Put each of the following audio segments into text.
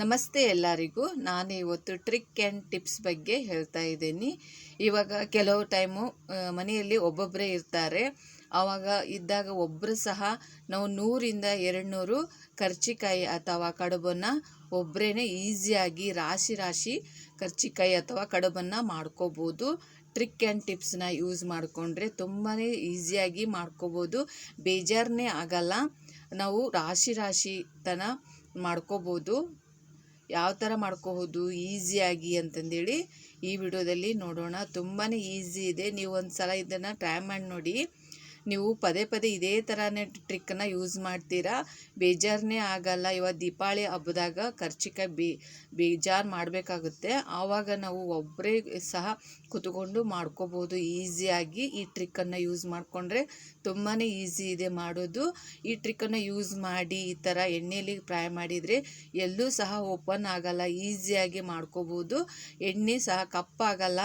ನಮಸ್ತೆ ಎಲ್ಲರಿಗೂ. ನಾನು ಇವತ್ತು ಟ್ರಿಕ್ ಆ್ಯಂಡ್ ಟಿಪ್ಸ್ ಬಗ್ಗೆ ಹೇಳ್ತಾ ಇದ್ದೀನಿ. ಇವಾಗ ಕೆಲವು ಟೈಮು ಮನೆಯಲ್ಲಿ ಒಬ್ಬೊಬ್ಬರೇ ಇರ್ತಾರೆ. ಆವಾಗ ಇದ್ದಾಗ ಒಬ್ಬರು ಸಹ ನಾವು ನೂರಿಂದ ಎರಡು ನೂರು ಕರ್ಚಿಕಾಯಿ ಅಥವಾ ಕಡುಬನ್ನು ಒಬ್ಬರೇ ಈಸಿಯಾಗಿ ರಾಶಿ ರಾಶಿ ಕರ್ಚಿಕಾಯಿ ಅಥವಾ ಕಡುಬನ್ನು ಮಾಡ್ಕೋಬೋದು. ಟ್ರಿಕ್ ಆ್ಯಂಡ್ ಟಿಪ್ಸ್ನ ಯೂಸ್ ಮಾಡಿಕೊಂಡ್ರೆ ತುಂಬಾ ಈಸಿಯಾಗಿ ಮಾಡ್ಕೋಬೋದು. ಬೇಜಾರನ್ನೇ ಆಗಲ್ಲ. ನಾವು ರಾಶಿ ರಾಶಿ ತನ ಮಾಡ್ಕೋಬೋದು. ಯಾವ ಥರ ಮಾಡ್ಕೋಬೋದು ಈಸಿಯಾಗಿ ಅಂತಂದೇಳಿ ಈ ವಿಡಿಯೋದಲ್ಲಿ ನೋಡೋಣ. ತುಂಬಾ ಈಸಿ ಇದೆ. ನೀವು ಒಂದು ಸಲ ಇದನ್ನು ಟ್ರೈ ಮಾಡಿ ನೋಡಿ. ನೀವು ಪದೇ ಪದೇ ಇದೇ ಥರನೇ ಟ್ರಿಕ್ಕನ್ನು ಯೂಸ್ ಮಾಡ್ತೀರಾ? ಬೇಜಾರನ್ನೇ ಆಗಲ್ಲ. ಇವಾಗ ದೀಪಾವಳಿ ಹಬ್ಬದಾಗ ಖರ್ಚಿಗೆ ಬೇ, ಬೇಜಾರು ಮಾಡಬೇಕಾಗುತ್ತೆ. ಆವಾಗ ನಾವು ಒಬ್ಬರೇ ಸಹ ಕುತ್ಕೊಂಡು ಮಾಡ್ಕೋಬೋದು. ಈಸಿಯಾಗಿ ಈ ಟ್ರಿಕ್ಕನ್ನು ಯೂಸ್ ಮಾಡಿಕೊಂಡ್ರೆ ತುಂಬಾ ಈಸಿ ಇದೆ ಮಾಡೋದು. ಈ ಟ್ರಿಕ್ಕನ್ನು ಯೂಸ್ ಮಾಡಿ, ಈ ಥರ ಎಣ್ಣೆಯಲ್ಲಿ ಫ್ರೈ ಮಾಡಿದರೆ ಎಲ್ಲೂ ಸಹ ಓಪನ್ ಆಗಲ್ಲ. ಈಸಿಯಾಗಿ ಮಾಡ್ಕೋಬೋದು. ಎಣ್ಣೆ ಸಹ ಕಪ್ಪಾಗಲ್ಲ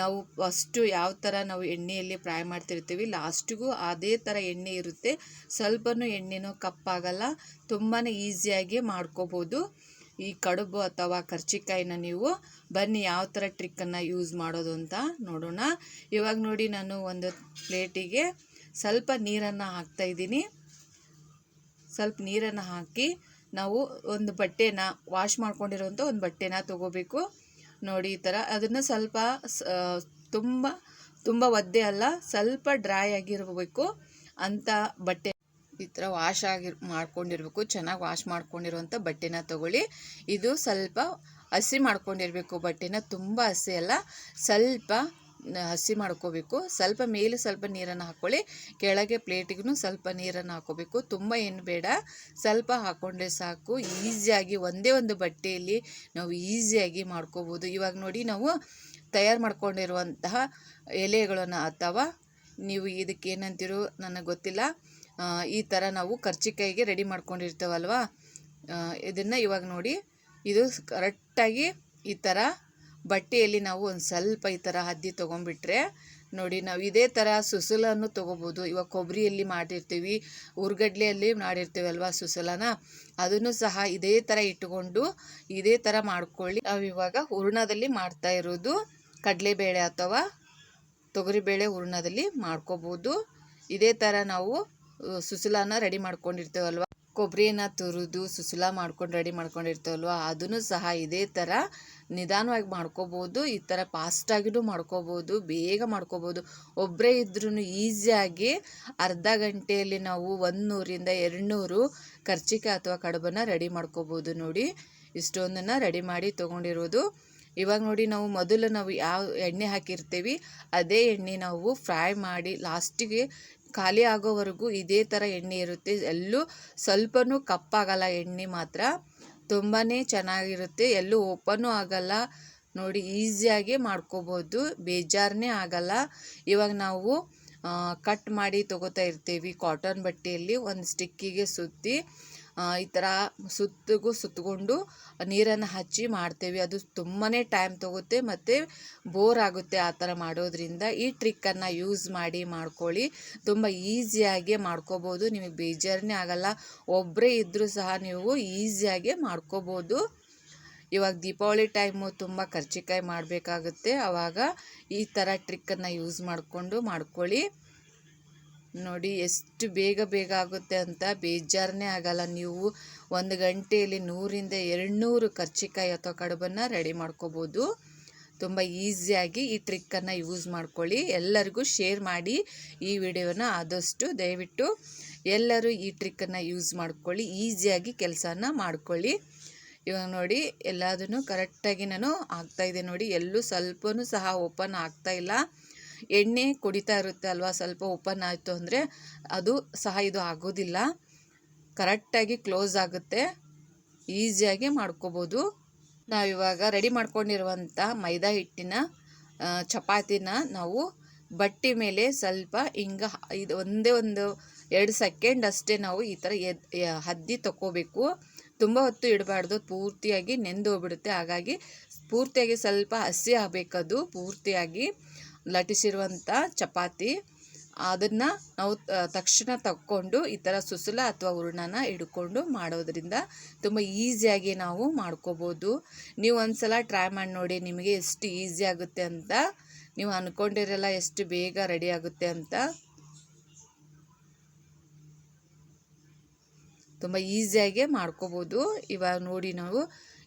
ನಾವು ಫಸ್ಟು ಯಾವ ಥರ ನಾವು ಎಣ್ಣೆಯಲ್ಲಿ ಫ್ರೈ ಮಾಡ್ತಿರ್ತೀವಿ, ಲಾಸ್ಟಿಗೂ ಅದೇ ಥರ ಎಣ್ಣೆ ಇರುತ್ತೆ. ಸ್ವಲ್ಪನೂ ಎಣ್ಣೆನೂ ಕಪ್ಪಾಗಲ್ಲ ತುಂಬಾ ಈಸಿಯಾಗಿ ಮಾಡ್ಕೋಬೋದು. ಈ ಕಡುಬು ಅಥವಾ ಕರ್ಚಿಕಾಯಿನ ನೀವು ಬನ್ನಿ ಯಾವ ಥರ ಟ್ರಿಕ್ಕನ್ನು ಯೂಸ್ ಮಾಡೋದು ಅಂತ ನೋಡೋಣ. ಇವಾಗ ನೋಡಿ ನಾನು ಒಂದು ಪ್ಲೇಟಿಗೆ ಸ್ವಲ್ಪ ನೀರನ್ನು ಹಾಕ್ತಾಯಿದ್ದೀನಿ ಸ್ವಲ್ಪ ನೀರನ್ನು ಹಾಕಿ ನಾವು ಒಂದು ಬಟ್ಟೆನ ವಾಶ್ ಮಾಡ್ಕೊಂಡಿರೋಂಥ ಒಂದು ಬಟ್ಟೆನ ತೊಗೋಬೇಕು. ನೋಡಿ ಈ ಥರ. ಅದನ್ನು ಸ್ವಲ್ಪ ತುಂಬ ತುಂಬ ಒದ್ದೆ ಅಲ್ಲ, ಸ್ವಲ್ಪ ಡ್ರೈ ಆಗಿರಬೇಕು ಅಂಥ ಬಟ್ಟೆ. ಈ ಥರ ವಾಶ್ ಆಗಿ ಮಾಡ್ಕೊಂಡಿರ್ಬೇಕು, ಚೆನ್ನಾಗಿ ವಾಶ್ ಮಾಡ್ಕೊಂಡಿರುವಂಥ ಬಟ್ಟೆನ ತಗೊಳ್ಳಿ. ಇದು ಸ್ವಲ್ಪ ಹಸಿ ಮಾಡ್ಕೊಂಡಿರಬೇಕು ಬಟ್ಟೆನ, ತುಂಬ ಹಸಿ ಅಲ್ಲ, ಸ್ವಲ್ಪ ಹಸಿ ಮಾಡ್ಕೋಬೇಕು. ಸ್ವಲ್ಪ ಮೇಲೆ ಸ್ವಲ್ಪ ನೀರನ್ನು ಹಾಕ್ಕೊಳ್ಳಿ. ಕೆಳಗೆ ಪ್ಲೇಟಿಗೂ ಸ್ವಲ್ಪ ನೀರನ್ನು ಹಾಕ್ಕೋಬೇಕು. ತುಂಬ ಏನು ಬೇಡ. ಸ್ವಲ್ಪ ಹಾಕ್ಕೊಂಡ್ರೆ ಸಾಕು. ಈಸಿಯಾಗಿ ಒಂದೇ ಒಂದು ಬಟ್ಟೆಯಲ್ಲಿ ನಾವು ಈಸಿಯಾಗಿ ಮಾಡ್ಕೋಬೋದು. ಇವಾಗ ನೋಡಿ ನಾವು ತಯಾರು ಮಾಡ್ಕೊಂಡಿರುವಂತಹ ಎಲೆಗಳನ್ನು ಅಥವಾ ನೀವು ಇದಕ್ಕೆ ಏನಂತೀರೋ ನನಗೆ ಗೊತ್ತಿಲ್ಲ. ಈ ಥರ ನಾವು ಕರ್ಚಿಕಾಯಿಗೆ ರೆಡಿ ಮಾಡ್ಕೊಂಡಿರ್ತೇವಲ್ವ? ಇದನ್ನು ಇವಾಗ ನೋಡಿ. ಇದು ಕರೆಕ್ಟಾಗಿ ಈ ಥರ ಬಟ್ಟೆಯಲ್ಲಿ ನಾವು ಒಂದು ಸ್ವಲ್ಪ ಈ ಥರ ಹದ್ದಿ ತೊಗೊಂಡ್ಬಿಟ್ರೆ ನೋಡಿ ನಾವು ಇದೇ ಥರ ಸುಸಲನ್ನು ತೊಗೋಬೋದು. ಇವಾಗ ಕೊಬ್ಬರಿಯಲ್ಲಿ ಮಾಡಿರ್ತೀವಿ, ಉರ್ಗಡ್ಲೆಯಲ್ಲಿ ಮಾಡಿರ್ತೀವಿ ಅಲ್ವಾ ಸುಸಲನ? ಅದನ್ನು ಸಹ ಇದೇ ಥರ ಇಟ್ಟುಕೊಂಡು ಇದೇ ಥರ ಮಾಡ್ಕೊಳ್ಳಿ. ನಾವು ಇವಾಗ ಹೂರ್ಣದಲ್ಲಿ ಮಾಡ್ತಾ ಇರೋದು ಕಡಲೆಬೇಳೆ ಅಥವಾ ತೊಗರಿಬೇಳೆ ಹೂರ್ಣದಲ್ಲಿ ಮಾಡ್ಕೋಬೋದು. ಇದೇ ಥರ ನಾವು ಸುಸಲನ ರೆಡಿ ಮಾಡ್ಕೊಂಡಿರ್ತೇವಲ್ವ? ಕೊಬ್ಬರಿನ ತುರಿದು ಸುಸುಲ ಮಾಡ್ಕೊಂಡು ರೆಡಿ ಮಾಡ್ಕೊಂಡಿರ್ತೇವಲ್ವ ಅದನ್ನು ಸಹ ಇದೇ ಥರ ನಿಧಾನವಾಗಿ ಮಾಡ್ಕೋಬೋದು, ಈ ಥರ ಫಾಸ್ಟಾಗಿನೂ ಮಾಡ್ಕೋಬೋದು, ಬೇಗ ಮಾಡ್ಕೋಬೋದು. ಒಬ್ಬರೇ ಇದ್ರೂ ಈಸಿಯಾಗಿ ಅರ್ಧ ಗಂಟೆಯಲ್ಲಿ ನಾವು ಒಂದು ನೂರಿಂದ ಎರಡು ನೂರು ಕರ್ಚಿಕಾಯಿ ಅಥವಾ ಕಡುಬನ್ನು ರೆಡಿ ಮಾಡ್ಕೋಬೋದು ನೋಡಿ. ಇಷ್ಟೊಂದನ್ನು ರೆಡಿ ಮಾಡಿ ತೊಗೊಂಡಿರೋದು. ಇವಾಗ ನೋಡಿ ನಾವು ಮೊದಲು ನಾವು ಯಾವ ಎಣ್ಣೆ ಹಾಕಿರ್ತೀವಿ, ಅದೇ ಎಣ್ಣೆ ನಾವು ಫ್ರೈ ಮಾಡಿ ಲಾಸ್ಟಿಗೆ ಖಾಲಿ ಆಗೋವರೆಗೂ ಇದೇ ಥರ ಎಣ್ಣೆ ಇರುತ್ತೆ. ಎಲ್ಲೂ ಸ್ವಲ್ಪನೂ ಕಪ್ಪಾಗಲ್ಲ ಎಣ್ಣೆ ಮಾತ್ರ. ತುಂಬಾ ಚೆನ್ನಾಗಿರುತ್ತೆ. ಎಲ್ಲೂ ಓಪನೂ ಆಗಲ್ಲ. ನೋಡಿ, ಈಸಿಯಾಗಿ ಮಾಡ್ಕೋಬೋದು. ಬೇಜಾರನೇ ಆಗಲ್ಲ. ಇವಾಗ ನಾವು ಕಟ್ ಮಾಡಿ ತೊಗೋತಾ ಇರ್ತೀವಿ ಕಾಟನ್ ಬಟ್ಟೆಯಲ್ಲಿ. ಒಂದು ಸ್ಟಿಕ್ಕಿಗೆ ಸುತ್ತಿ ಈ ಥರ ಸುತ್ತಿಗೂ ಸುತ್ತಕೊಂಡು ನೀರನ್ನು ಹಚ್ಚಿ ಮಾಡ್ತೇವೆ. ಅದು ತುಂಬಾ ಟೈಮ್ ತಗುತ್ತೆ ಮತ್ತು ಬೋರ್ ಆಗುತ್ತೆ ಆ ಥರ ಮಾಡೋದ್ರಿಂದ. ಈ ಟ್ರಿಕ್ಕನ್ನು ಯೂಸ್ ಮಾಡಿ ಮಾಡ್ಕೊಳ್ಳಿ. ತುಂಬ ಈಸಿಯಾಗಿ ಮಾಡ್ಕೋಬೋದು. ನಿಮಗೆ ಬೇಜಾರನೇ ಆಗಲ್ಲ. ಒಬ್ಬರೇ ಇದ್ದರೂ ಸಹ ನೀವು ಈಸಿಯಾಗಿ ಮಾಡ್ಕೋಬೋದು. ಇವಾಗ ದೀಪಾವಳಿ ಟೈಮು ತುಂಬ ಕರ್ಚಿಕಾಯಿ ಮಾಡಬೇಕಾಗುತ್ತೆ. ಆವಾಗ ಈ ಥರ ಟ್ರಿಕ್ಕನ್ನು ಯೂಸ್ ಮಾಡಿಕೊಂಡು ಮಾಡ್ಕೊಳ್ಳಿ. ನೋಡಿ, ಎಷ್ಟು ಬೇಗ ಬೇಗ ಆಗುತ್ತೆ ಅಂತ ಬೇಜಾರನೇ ಆಗಲ್ಲ. ನೀವು ಒಂದು ಗಂಟೆಯಲ್ಲಿ ನೂರಿಂದ ಎರಡು ನೂರು ಕರ್ಚಿಕಾಯಿ ಅಥವಾ ಕಡುಬನ್ನು ರೆಡಿ ಮಾಡ್ಕೋಬೋದು. ತುಂಬ ಈಸಿಯಾಗಿ ಈ ಟ್ರಿಕ್ಕನ್ನು ಯೂಸ್ ಮಾಡ್ಕೊಳ್ಳಿ. ಎಲ್ಲರಿಗೂ ಶೇರ್ ಮಾಡಿ ಈ ವಿಡಿಯೋನ ಆದಷ್ಟು ದಯವಿಟ್ಟು ಎಲ್ಲರೂ ಈ ಟ್ರಿಕ್ಕನ್ನು ಯೂಸ್ ಮಾಡ್ಕೊಳ್ಳಿ. ಈಸಿಯಾಗಿ ಕೆಲಸನ ಮಾಡ್ಕೊಳ್ಳಿ. ಇವಾಗ ನೋಡಿ, ಎಲ್ಲದನ್ನು ಕರೆಕ್ಟಾಗಿ ನಾನು ಹಾಕ್ತಾಯಿದ್ದೆ ನೋಡಿ. ಎಲ್ಲೂ ಸ್ವಲ್ಪನೂ ಸಹ ಓಪನ್ ಆಗ್ತಾ ಇಲ್ಲ. ಎಣ್ಣೆ ಕುಡಿತಾ ಇರುತ್ತೆ ಅಲ್ವಾ ಸ್ವಲ್ಪ ಓಪನ್ ಆಯಿತು ಅಂದರೆ ಅದು ಸಹ ಇದು ಆಗೋದಿಲ್ಲ. ಕರೆಕ್ಟಾಗಿ ಕ್ಲೋಸ್ ಆಗುತ್ತೆ. ಈಸಿಯಾಗಿ ಮಾಡ್ಕೋಬೋದು. ನಾವಿವಾಗ ರೆಡಿ ಮಾಡ್ಕೊಂಡಿರುವಂಥ ಮೈದಾ ಹಿಟ್ಟಿನ ಚಪಾತಿನ ನಾವು ಬಟ್ಟೆ ಮೇಲೆ ಸ್ವಲ್ಪ ಹಿಂಗ ಇದು ಒಂದೇ ಒಂದು ಎರಡು ಸೆಕೆಂಡ್ ಅಷ್ಟೇ ನಾವು ಈ ಥರ ಎದ್ ಹದ್ದಿ ತಗೋಬೇಕು ತುಂಬ ಹೊತ್ತು ಇಡಬಾರ್ದು. ಪೂರ್ತಿಯಾಗಿ ನೆಂದು ಹೋಗ್ಬಿಡುತ್ತೆ ಹಾಗಾಗಿ ಪೂರ್ತಿಯಾಗಿ ಸ್ವಲ್ಪ ಹಸಿ ಆಗಬೇಕದು. ಪೂರ್ತಿಯಾಗಿ ಲಟ್ಟಿಸಿರುವಂಥ ಚಪಾತಿ. ಅದನ್ನು ನಾವು ತಕ್ಷಣ ತಕ್ಕೊಂಡು ಈ ಥರ ಸುಸಲ ಅಥವಾ ಹೂರ್ಣನ ಹಿಡ್ಕೊಂಡು ಮಾಡೋದ್ರಿಂದ ತುಂಬ ಈಸಿಯಾಗಿ ನಾವು ಮಾಡ್ಕೋಬೋದು. ನೀವು ಒಂದು ಸಲ ಟ್ರೈ ಮಾಡಿ ನೋಡಿ ನಿಮಗೆ ಎಷ್ಟು ಈಸಿ ಆಗುತ್ತೆ ಅಂತ. ನೀವು ಅಂದ್ಕೊಂಡಿರಲ್ಲ ಎಷ್ಟು ಬೇಗ ರೆಡಿ ಆಗುತ್ತೆ ಅಂತ. ತುಂಬ ಈಸಿಯಾಗಿ ಮಾಡ್ಕೋಬೋದು. ಇವಾಗ ನೋಡಿ ನಾವು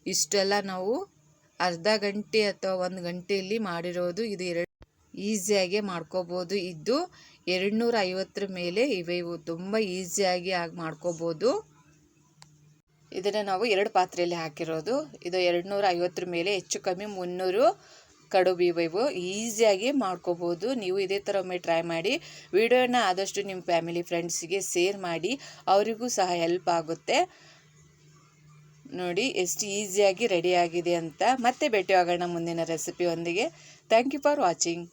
ಇಷ್ಟೆಲ್ಲ ನಾವು ಅರ್ಧ ಗಂಟೆ ಅಥವಾ ಒಂದು ಗಂಟೆಯಲ್ಲಿ ಮಾಡಿರೋದು ಇದು ಎರಡು ಈಸಿಯಾಗಿ ಮಾಡ್ಕೋಬೋದು. ಇದು ಎರಡುನೂರ ಐವತ್ತರ ಮೇಲೆ ಇವೆ ಇವು ತುಂಬ ಈಸಿಯಾಗಿ ಆಗಿ ಮಾಡ್ಕೋಬೋದು. ಇದನ್ನು ನಾವು ಎರಡು ಪಾತ್ರೆಯಲ್ಲಿ ಹಾಕಿರೋದು. ಇದು ಎರಡುನೂರ ಐವತ್ತರ ಮೇಲೆ ಹೆಚ್ಚು ಕಮ್ಮಿ ಮುನ್ನೂರು ಕಡುಬು ಇವೆ ಇವು ಈಸಿಯಾಗಿ ಮಾಡ್ಕೋಬೋದು. ನೀವು ಇದೇ ಥರ ಒಮ್ಮೆ ಟ್ರೈ ಮಾಡಿ. ವಿಡಿಯೋನ ಆದಷ್ಟು ನಿಮ್ಮ ಫ್ಯಾಮಿಲಿ ಫ್ರೆಂಡ್ಸಿಗೆ ಶೇರ್ ಮಾಡಿ. ಅವರಿಗೂ ಸಹ ಹೆಲ್ಪ್ ಆಗುತ್ತೆ. ನೋಡಿ, ಎಷ್ಟು ಈಸಿಯಾಗಿ ರೆಡಿಯಾಗಿದೆ ಅಂತ. ಮತ್ತೆ ಭೇಟಿ ಆಗೋಣ ಮುಂದಿನ ರೆಸಿಪಿಯೊಂದಿಗೆ. Thank you for watching.